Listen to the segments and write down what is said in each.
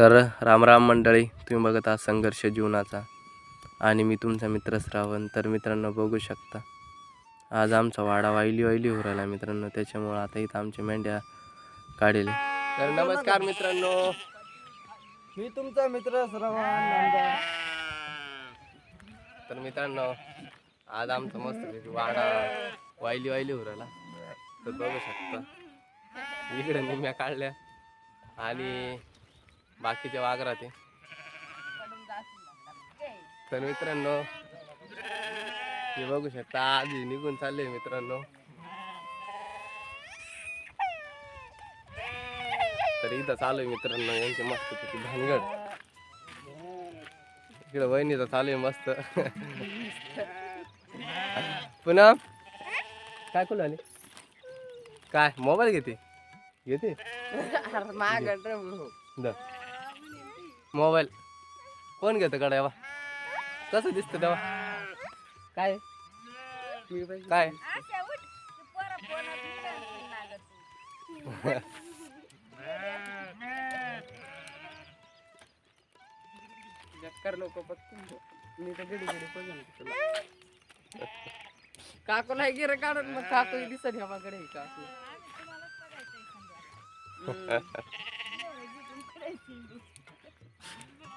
तर रामराम मंडळी तुम्ही बघत आहात संघर्ष जीवनाचा. आणि मी तुमचा मित्र श्रावण. तर मित्रांनो बघू शकता. आज आमचा वाडा वाईली वाईली हो राहिला मित्रांनो. त्याच्यामुळं आता इथं आमच्या मेंढ्या काढले. तर नमस्कार मित्रांनो. मी तुमचा मित्र श्रवण तर मित्रांनो आज आमचा मस्त वाडा वाईली वाईली हो राहिला. तर बघू शकता. इकडे निम्या काढल्या. आणि बाकीच्या वाघरात आहे तर मित्रांनो हे बघू शकता आज निघून चालले मित्रांनो. तर इथं चालू आहे मित्रांनो यांचे मस्त पैकी भानगड. इकडे वहिनीचं चालू आहे मस्त. पुन्हा? काय कुल आले? काय मोबाईल घेते? घेते? The mobile. कोण घेतं कडावा कसं दिसतं तेव्हा? काय? काय? जक्कर लोक मी तर गडी गडी बघून काकू नाही गिर काढून मग काकू दिसत ह्यामाकडे काकू.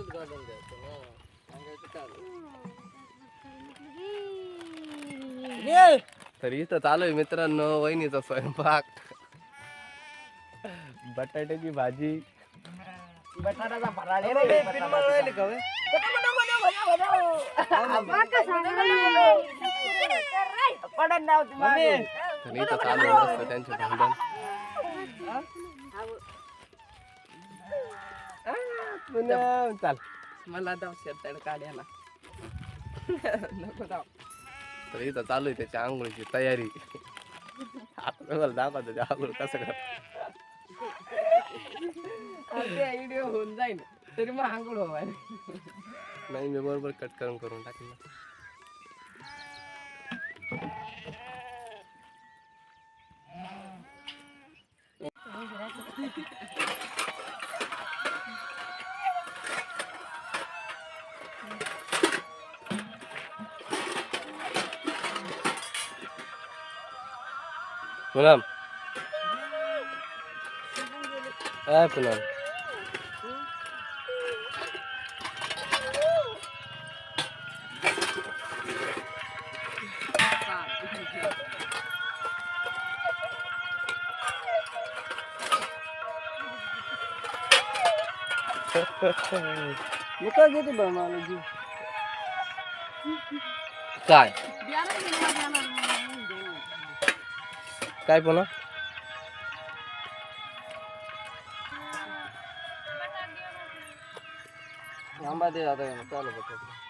तुलाच गाडून द्यायचं ना. सांगायचं काय? तर इथं चालू आहे मित्रांनो वहिनीचा स्वयंपाक. बटाट्याची भाजी. बटाट्याचा. तर इथं चालू मस्त त्यांचे भांडण. पुन्हा चाल. मला दाव शेताड काढ्याला. नको दाव तर इथं चालू आहे त्याच्या आंघोळीची तयारी. आता तुम्हाला दाखवतो ते आंघोळ कसं कर व्हिडिओ होऊन जाईल तरी मग आंघोळ व्हाय नाही मी बरोबर कट करून करून टाकेल ना. पुनम काय पुनम मी काय घेते बरं काय काय पुन्हा आंबा दे आता चालू बघ